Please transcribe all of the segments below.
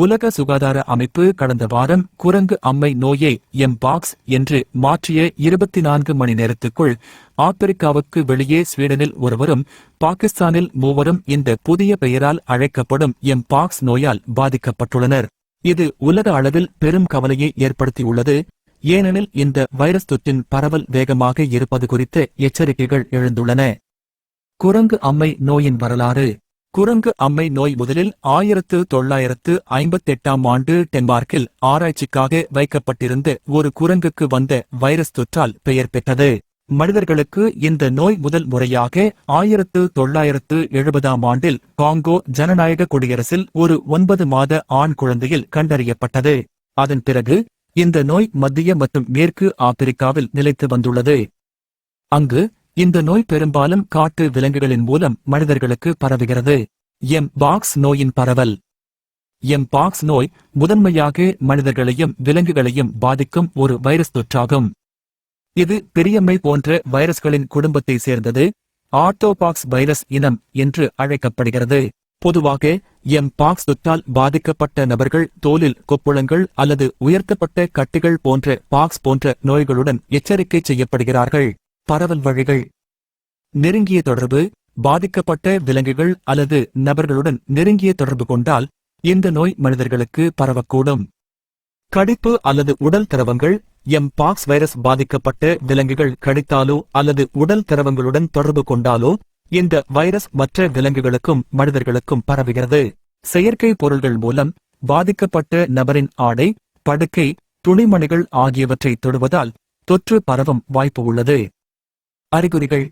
உலக சுகாதார அமைப்பு கடந்த வாரம் குரங்கு அம்மை நோயை எம்பாக்ஸ் என்று மாற்றிய இருபத்தி நான்கு மணி நேரத்துக்குள் ஆப்பிரிக்காவுக்கு வெளியே ஸ்வீடனில் ஒருவரும் பாகிஸ்தானில் மூவரும் இந்த புதிய பெயரால் அழைக்கப்படும் எம்பாக்ஸ் நோயால் பாதிக்கப்பட்டுள்ளனர். இது உலக அளவில் பெரும் கவலையை ஏற்படுத்தியுள்ளது. ஏனெனில் இந்த வைரஸ் தொற்றின் பரவல் வேகமாக இருப்பது குறித்த எச்சரிக்கைகள் எழுந்துள்ளன. குரங்கு அம்மை நோயின் வரலாறு. குரங்கு அம்மை நோய் முதலில் ஆயிரத்து தொள்ளாயிரத்து ஐம்பத்தெட்டாம் ஆண்டு டென்மார்க்கில் ஆராய்ச்சிக்காக வைக்கப்பட்டிருந்த ஒரு குரங்குக்கு வந்த வைரஸ் தொற்றால் பெயர் பெற்றது. மனிதர்களுக்கு இந்த நோய் முதல் முறையாக ஆயிரத்து தொள்ளாயிரத்து எழுபதாம் ஆண்டில் காங்கோ ஜனநாயக குடியரசில் ஒரு ஒன்பது மாத ஆண் குழந்தையில் கண்டறியப்பட்டது. அதன் பிறகு இந்த நோய் மத்திய மற்றும் மேற்கு ஆப்பிரிக்காவில் நிலைத்து வந்துள்ளது. அங்கு இந்த நோய் பெரும்பாலும் காட்டு விலங்குகளின் மூலம் மனிதர்களுக்கு பரவுகிறது. எம். பாக்ஸ் நோயின் பரவல். எம். பாக்ஸ் நோய் முதன்மையாக மனிதர்களையும் விலங்குகளையும் பாதிக்கும் ஒரு வைரஸ் தொற்றாகும். இது பெரியம்மை போன்ற வைரஸ்களின் குடும்பத்தை சேர்ந்தது. ஆர்த்தோபாக்ஸ் வைரஸ் இனம் என்று அழைக்கப்படுகிறது. பொதுவாக எம். பாக்ஸ் தொற்றால் பாதிக்கப்பட்ட நபர்கள் தோலில் கொப்புளங்கள் அல்லது உயர்த்தப்பட்ட கட்டிகள் போன்ற பாக்ஸ் போன்ற நோய்களுடன் எச்சரிக்கை செய்யப்படுகிறார்கள். பரவல் வழிகள். நெருங்கிய தொடர்பு பாதிக்கப்பட்ட விலங்குகள் அல்லது நபர்களுடன் நெருங்கிய தொடர்பு கொண்டால் இந்த நோய் மனிதர்களுக்கு பரவக்கூடும். கடிப்பு அல்லது உடல் திரவங்கள் எம். பாக்ஸ் வைரஸ் பாதிக்கப்பட்ட விலங்குகள் கடித்தாலோ அல்லது உடல் திரவங்களுடன் தொடர்பு கொண்டாலோ இந்த வைரஸ் மற்ற விலங்குகளுக்கும் மனிதர்களுக்கும் பரவுகிறது. செயற்கை பொருள்கள் மூலம் பாதிக்கப்பட்ட நபரின் ஆடை படுக்கை துணிமணிகள் ஆகியவற்றை தொடுவதால் தொற்று பரவும் வாய்ப்பு உள்ளது. அறிகுறிகள்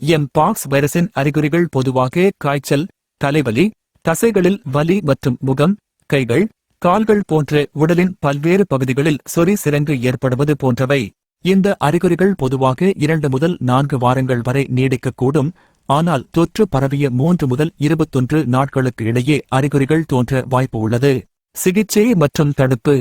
எம் பாக்ஸ் வைரஸின் அறிகுறிகள் பொதுவாக காய்ச்சல் தலைவலி தசைகளில் வலி மற்றும் முகம் கைகள் கால்கள் போன்ற உடலின் பல்வேறு பகுதிகளில் சொறி சிரங்கு ஏற்படுவது போன்றவை. இந்த அறிகுறிகள் பொதுவாக இரண்டு முதல் நான்கு வாரங்கள் வரை நீடிக்கக்கூடும். ஆனால் தொற்று பரவிய மூன்று முதல் இருபத்தொன்று நாட்களுக்கு இடையே அறிகுறிகள் தோன்ற வாய்ப்பு உள்ளது. சிகிச்சை மற்றும் தடுப்பு.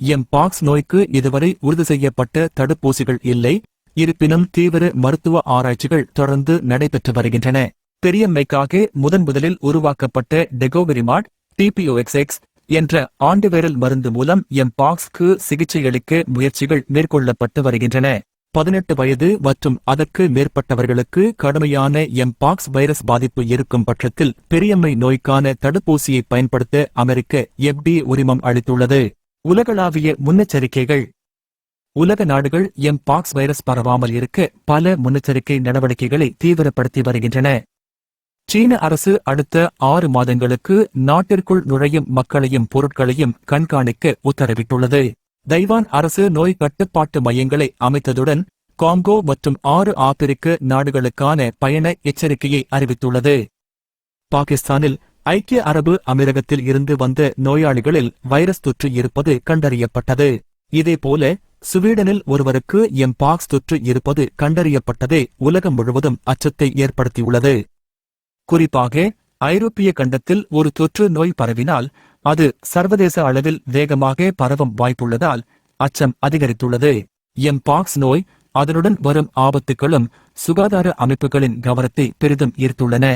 எம் பாக்ஸ் நோய்க்கு இதுவரை உறுதி செய்யப்பட்ட தடுப்பூசிகள் இல்லை. இருப்பினும் தீவிர மருத்துவ ஆராய்ச்சிகள் தொடர்ந்து நடைபெற்று வருகின்றன. பெரியம்மைக்காக முதன் முதலில் உருவாக்கப்பட்ட டெகோவெரிமாட் டிபிஓஎக்ஸ்எக்ஸ் என்ற ஆண்டிவைரல் மருந்து மூலம் எம் பாக்ஸ்க்கு சிகிச்சையளிக்க முயற்சிகள் மேற்கொள்ளப்பட்டு வருகின்றன. பதினெட்டு வயது மற்றும் அதற்கு மேற்பட்டவர்களுக்கு கடுமையான எம் பாக்ஸ் வைரஸ் பாதிப்பு இருக்கும் பட்சத்தில் பெரியம்மை நோய்க்கான தடுப்பூசியை பயன்படுத்த அமெரிக்க எஃப்டி உரிமம் அளித்துள்ளது. உலகளாவிய முன்னெச்சரிக்கைகள் உலக நாடுகள் எம் பாக்ஸ் வைரஸ் பரவாமல் இருக்க பல முன்னெச்சரிக்கை நடவடிக்கைகளை தீவிரப்படுத்தி வருகின்றன. சீன அரசு அடுத்த ஆறு மாதங்களுக்கு நாட்டிற்குள் நுழையும் மக்களையும் பொருட்களையும் கண்காணிக்க உத்தரவிட்டுள்ளது. தைவான் அரசு நோய் கட்டுப்பாட்டு மையங்களை அமைத்ததுடன் காங்கோ மற்றும் ஆறு ஆப்பிரிக்க நாடுகளுக்கான பயண எச்சரிக்கையை அறிவித்துள்ளது. பாகிஸ்தானில் ஐக்கிய அரபு அமீரகத்தில் இருந்து வந்த நோயாளிகளில் வைரஸ் தொற்று இருப்பது கண்டறியப்பட்டது. இதேபோல சுவீடனில் ஒருவருக்கு எம் பாக்ஸ் தொற்று இருப்பது கண்டறியப்பட்டதே உலகம் முழுவதும் அச்சத்தை ஏற்படுத்தியுள்ளது. குறிப்பாக ஐரோப்பிய கண்டத்தில் ஒரு தொற்று நோய் பரவினால் அது சர்வதேச அளவில் வேகமாக பரவும் வாய்ப்புள்ளதால் அச்சம் அதிகரித்துள்ளது. எம் பாக்ஸ் நோய் அதனுடன் வரும் ஆபத்துகளும் சுகாதார அமைப்புகளின் கவனத்தை பெரிதும் ஈர்த்துள்ளன.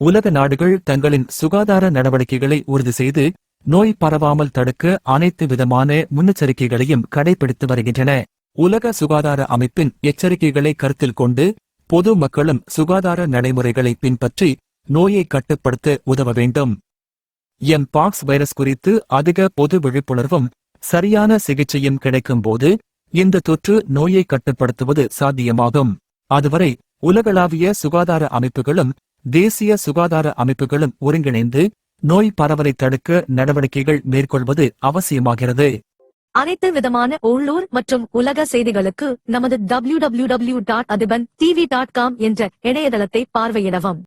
உலக நாடுகள் தங்களின் சுகாதார நடவடிக்கைகளை உறுதி செய்து நோய் பரவாமல் தடுக்க அனைத்து விதமான முன்னெச்சரிக்கைகளையும் கடைபிடித்து வருகின்றன. உலக சுகாதார அமைப்பின் எச்சரிக்கைகளை கருத்தில் கொண்டு பொது மக்களும் சுகாதார நடைமுறைகளை பின்பற்றி நோயை கட்டுப்படுத்த உதவ வேண்டும். எம் பாக்ஸ் வைரஸ் குறித்து அதிக பொது விழிப்புணர்வும் சரியான சிகிச்சையும் கிடைக்கும்போது இந்த தொற்று நோயை கட்டுப்படுத்துவது சாத்தியமாகும். அதுவரை உலகளாவிய சுகாதார அமைப்புகளும் தேசிய சுகாதார அமைப்புகளும் ஒருங்கிணைந்து நோய் பரவலை தடுக்க நடவடிக்கைகள் மேற்கொள்வது அவசியமாகிறது. அனைத்து விதமான உள்ளூர் மற்றும் உலக செய்திகளுக்கு நமது W W W dot Athiban TV dot com என்ற இணையதளத்தை பார்வையிடவும்.